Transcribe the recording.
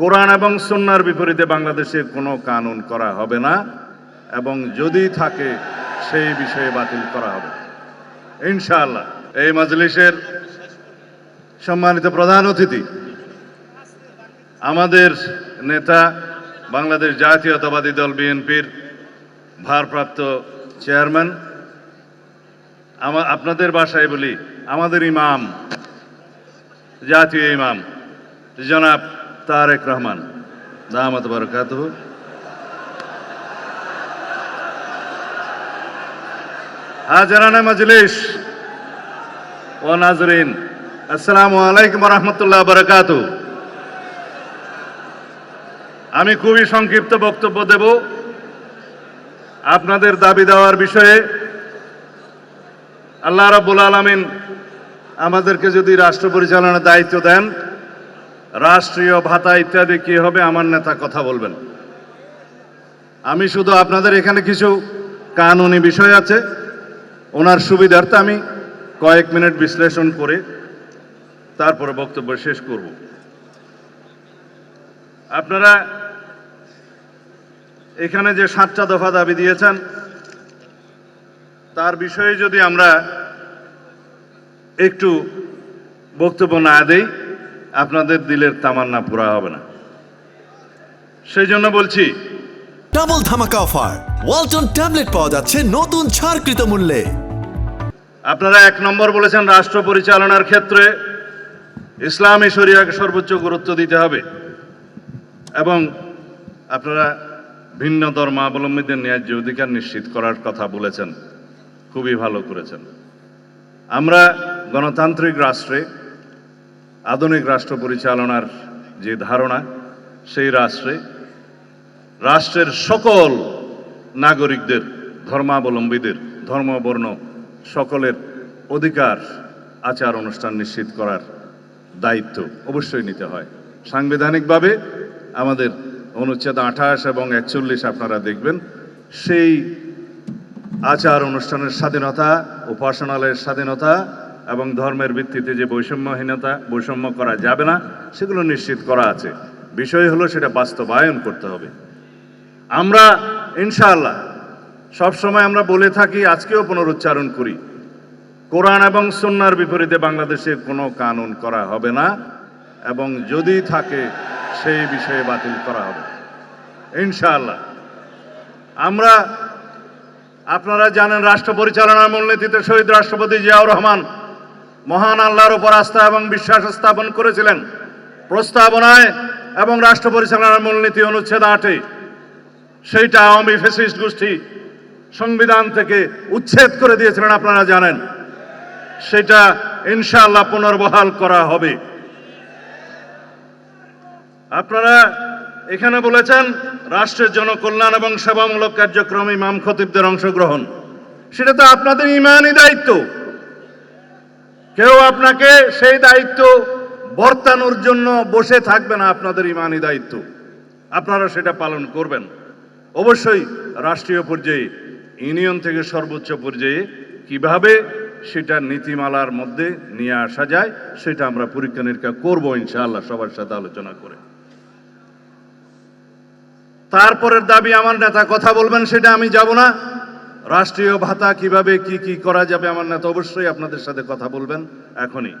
কোরআন এবং সুন্নার বিপরীতে বাংলাদেশে কোনো কানুন করা হবে না, এবং যদি থাকে, সেই বিষয়ে বাতিল করা হবে। ইনশাআল্লাহ। এই মজলিসের সম্মানিত প্রধান অতিথি, আমাদের নেতা বাংলাদেশ জাতীয়তাবাদী দল বিএনপির ভারপ্রাপ্ত চেয়ারম্যান, আমা, আপনাদের বাসায় বলি, আমাদের ইমাম, জাতীয় ইমাম, জনাব তারেক রহমান। দামাত বরকাত হাজারানা মজলিস। ও নাজরিন, আসসালামু আলাইকুম রহমতুল্লাহ বরকাত আমি খুবই সংক্ষিপ্ত বক্তব্য দেব। আপনাদের দাবি দেওয়ার বিষয়ে আল্লাহ রাব্বুল আলামিন আমাদেরকে যদি রাষ্ট্র পরিচালনার দায়িত্ব দেন রাষ্ট্রীয় ভাতা ইত্যাদি কি হবে আমার নেতা কথা বলবেন। আমি শুধু আপনাদের এখানে কিছু কানুনি বিষয় আছে। ওনার সুবিধার্থে আমি কয়েক মিনিট বিশ্লেষণ করে তারপরে বক্তব্য শেষ করব। আপনারা এখানে যে সাতটা দফা দাবি দিয়েছেন, তার বিষয়ে যদি আমরা একটু বক্তব্য না দেই আপনাদের দিলের তামান্না পুরা হবে না। সেই জন্য বলছি ডাবল ধামাকা অফার। ওয়ালটন ট্যাবলেট পাওয়া যাচ্ছে নতুন ছাড়কৃত মূল্যে। আপনারা এক নম্বর বলেছেন রাষ্ট্র পরিচালনার ক্ষেত্রে ইসলামী শরিয়াকে সর্বোচ্চ গুরুত্ব দিতে হবে এবং আপনারা ভিন্ন ধর্মাবলম্বীদের ন্যায্য অধিকার নিশ্চিত করার কথা বলেছেন। খুবই ভালো করেছেন। আমরা গণতান্ত্রিক রাষ্ট্রে আধুনিক রাষ্ট্র পরিচালনার যে ধারণা, সেই রাষ্ট্রে, রাষ্ট্রের সকল নাগরিকদের, ধর্মাবলম্বীদের, ধর্মবর্ণ সকলের অধিকার আচার অনুষ্ঠান নিশ্চিত করার দায়িত্ব অবশ্যই নিতে হয়। সাংবিধানিকভাবে আমাদের অনুচ্ছেদ আঠাশ এবং একচল্লিশ আপনারা দেখবেন, সেই আচার অনুষ্ঠানের স্বাধীনতা, উপাসনালয়ের স্বাধীনতা এবং ধর্মের ভিত্তিতে যে বৈষম্যহীনতা, বৈষম্য করা যাবে না, সেগুলো নিশ্চিত করা আছে। বিষয় হলো সেটা বাস্তবায়ন করতে হবে। আমরা, ইনশাআল্লাহ, সবসময় আমরা বলে থাকি, আজকেও পুনরুচ্চারণ করি, কোরআন এবং সুন্নার বিপরীতে বাংলাদেশে কোনো কানুন করা হবে না, এবং যদি থাকে, সেই বিষয়ে বাতিল করা হবে। ইনশাআল্লাহ। আমরা, আপনারা জানেন, রাষ্ট্র পরিচালনার মূলনীতিতে শহীদ রাষ্ট্রপতি জিয়াউর রহমান মহান আল্লাহর উপর আস্থা এবং বিশ্বাস স্থাপন করেছিলেন। প্রস্তাবনায় এবং রাষ্ট্র পরিচালনার মূলনীতি অনুচ্ছেদ আটে সেইটা আওয়ামী ফেসিস্ট গোষ্ঠী সংবিধান থেকে উচ্ছেদ করে দিয়েছিলেন, আপনারা জানেন। সেটা ইনশাআল্লাহ পুনর্বহাল করা হবে। আপনারা এখানে বলেছেন, রাষ্ট্রের জনকল্যাণ এবং সেবামূলক কার্যক্রমে ইমাম খতিবদের অংশগ্রহণ। সেটা তো আপনাদের ইমানই দায়িত্ব। কেউ আপনাকে সেই দায়িত্ব বর্তানোর জন্য বসে থাকবে না আপনাদের ইমানি দায়িত্ব। আপনারা সেটা পালন করবেন। অবশ্যই রাষ্ট্রীয় পর্যায়ে, ইউনিয়ন থেকে সর্বোচ্চ পর্যায়ে কীভাবে সেটা নীতিমালার মধ্যে নিয়ে আসা যায়, সেটা আমরা পরীক্ষা নিরীক্ষা করব ইনশাআল্লাহ সবার সাথে আলোচনা করে। তারপরের দাবি আমার নেতা কথা বলবেন সেটা আমি যাব না। রাষ্ট্রীয় ভাতা কীভাবে কি কি করা যাবে আমার নেতা অবশ্যই আপনাদের সাথে কথা বলবেন এখনই।